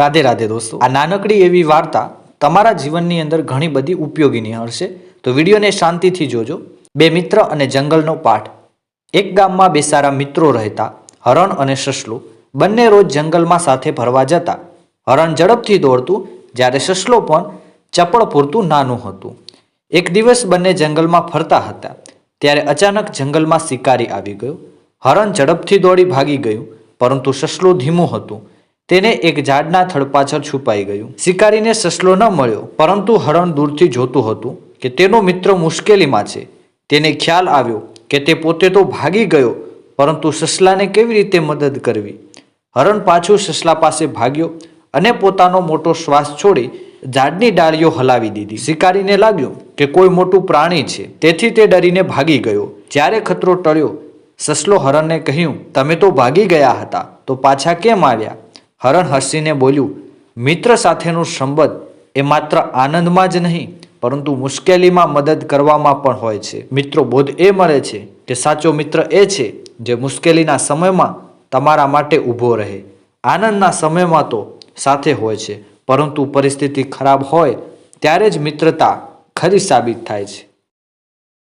રાધે રાધે દોસ્તો. આ નાનકડી એવી વાર્તા તમારા જીવનની અંદર ઘણી બધી ઉપયોગી નીવડશે તો વિડીયોને શાંતિથી જોજો. બે મિત્ર અને જંગલનો પાઠ. એક ગામમાં બે સારા મિત્રો રહેતા હરણ અને સસલો બંને રોજ જંગલમાં સાથે ફરવા જતા. હરણ ઝડપથી દોડતું, જ્યારે સસલો પણ ચપળ પૂરતું નાનું હતું. એક દિવસ બંને જંગલમાં ફરતા હતા, ત્યારે અચાનક જંગલમાં શિકારી આવી ગયો. હરણ ઝડપથી દોડી ભાગી ગયું, પરંતુ સસલું ધીમું હતું. તેને એક ઝાડના થડ પાછળ છુપાઈ ગયું. શિકારીને સસલો ન મળ્યો, પરંતુ હરણ દૂરથી જોતું હતું કે તેનો મિત્ર મુશ્કેલીમાં છે. તેને ખ્યાલ આવ્યો કે તે પોતે તો ભાગી ગયો, પરંતુ સસલાને કેવી રીતે મદદ કરવી? હરણ પાછું સસલા પાસે ભાગ્યો અને પોતાનો મોટો શ્વાસ છોડી ઝાડની ડાળીઓ હલાવી દીધી. શિકારીને લાગ્યું કે કોઈ મોટું પ્રાણી છે, તેથી તે ડરીને ભાગી ગયો. જ્યારે ખતરો ટળ્યો, સસલો હરણને કહ્યું, તમે તો ભાગી ગયા હતા, તો પાછા કેમ આવ્યા? હરણ હસીને બોલ્યું, મિત્ર સાથેનું સંબંધ એ માત્ર આનંદમાં જ નહીં, પરંતુ મુશ્કેલીમાં મદદ કરવામાં પણ હોય છે. મિત્રો, બોધ એ મળે છે કે સાચો મિત્ર એ છે જે મુશ્કેલીના સમયમાં તમારા માટે ઊભો રહે. આનંદના સમયમાં તો સાથે હોય છે, પરંતુ પરિસ્થિતિ ખરાબ હોય ત્યારે જ મિત્રતા ખરી સાબિત થાય છે.